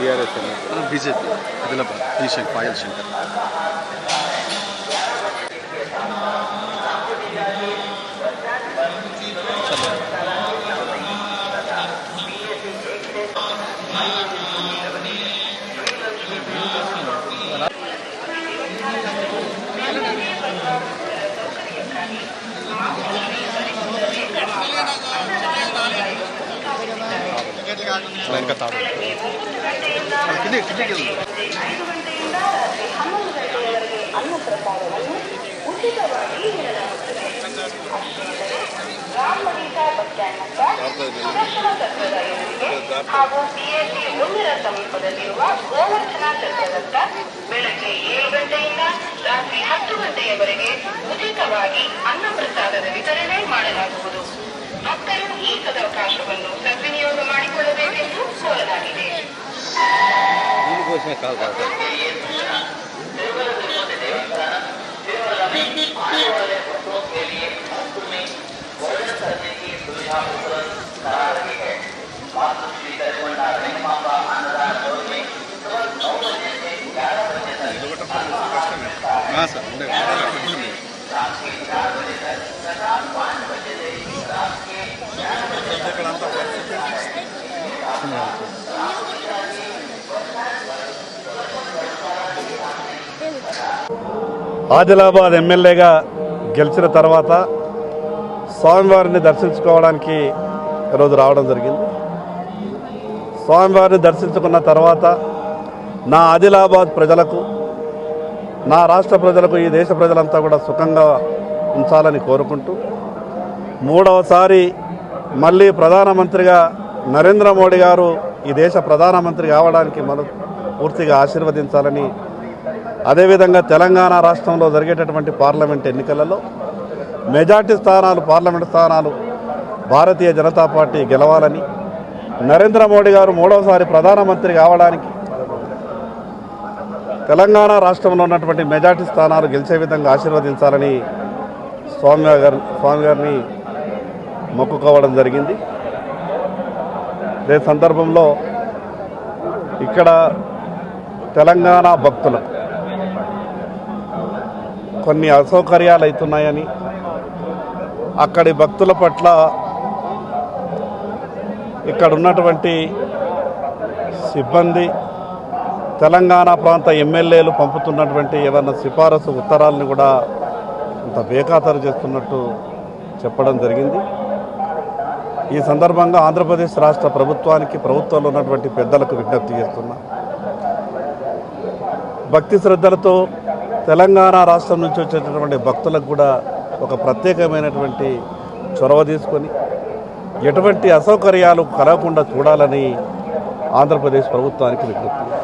DRS B J P ಅದೆಲ್ಲ P Shankar Payal Shankar lain kata ಕಿಡಿ ಕಿಡಿಗಿಲ್ಲ ಗಂಟೆಯಿಂದ ರಾತ್ರಿ ಹನ್ನೊಂದು ಗಂಟೆಯವರೆಗೆ ಉಚಿತವಾಗಿ ನೀಡಲಾಗುತ್ತದೆ ಅಷ್ಟೇ ರಾಮ್ ಮಗೀತಾ ಬಸ್ ಸ್ಟ್ಯಾಂಡ್ನತ್ತ ಹಾಗೂ ಸಿಎಸಿ ಸಮೀಪದಲ್ಲಿರುವ ಗೋವರ್ಧನ ಚಕ್ರದತ್ತ ಬೆಳಗ್ಗೆ ಏಳು ಗಂಟೆಯಿಂದ में कहा गया था ఆదిలాబాద్ ఎమ్మెల్యేగా గెలిచిన తర్వాత స్వామివారిని దర్శించుకోవడానికి ఈరోజు రావడం జరిగింది. స్వామివారిని దర్శించుకున్న తర్వాత నా ఆదిలాబాద్ ప్రజలకు నా రాష్ట్ర ప్రజలకు ఈ దేశ ప్రజలంతా కూడా సుఖంగా ఉంచాలని కోరుకుంటూ మూడవసారి మళ్ళీ ప్రధానమంత్రిగా నరేంద్ర మోడీ గారు ఈ దేశ ప్రధానమంత్రి కావడానికి మన పూర్తిగా ఆశీర్వదించాలని అదేవిధంగా తెలంగాణ రాష్ట్రంలో జరిగేటటువంటి పార్లమెంట్ ఎన్నికలలో మెజార్టీ స్థానాలు పార్లమెంట్ స్థానాలు భారతీయ జనతా పార్టీ గెలవాలని నరేంద్ర మోడీ గారు మూడవసారి ప్రధానమంత్రి కావడానికి తెలంగాణ రాష్ట్రంలో ఉన్నటువంటి మెజార్టీ స్థానాలు గెలిచే విధంగా ఆశీర్వదించాలని స్వామి గారి స్వామి గారిని మొక్కుకోవడం జరిగింది. అదే సందర్భంలో ఇక్కడ తెలంగాణ భక్తులకు కొన్ని అసౌకర్యాలు అవుతున్నాయని అక్కడి భక్తుల పట్ల ఇక్కడ ఉన్నటువంటి సిబ్బంది తెలంగాణ ప్రాంత ఎమ్మెల్యేలు పంపుతున్నటువంటి ఏదన్నా సిఫారసు ఉత్తరాలను కూడా ఇంత బేఖాతరు చేస్తున్నట్టు చెప్పడం జరిగింది. ఈ సందర్భంగా ఆంధ్రప్రదేశ్ రాష్ట్ర ప్రభుత్వానికి ప్రభుత్వంలో ఉన్నటువంటి పెద్దలకు విజ్ఞప్తి చేస్తున్నా. భక్తి శ్రద్ధలతో తెలంగాణ రాష్ట్రం నుంచి వచ్చేటటువంటి భక్తులకు కూడా ఒక ప్రత్యేకమైనటువంటి చొరవ తీసుకొని ఎటువంటి అసౌకర్యాలు కలగకుండా చూడాలని ఆంధ్రప్రదేశ్ ప్రభుత్వానికి విజ్ఞప్తి.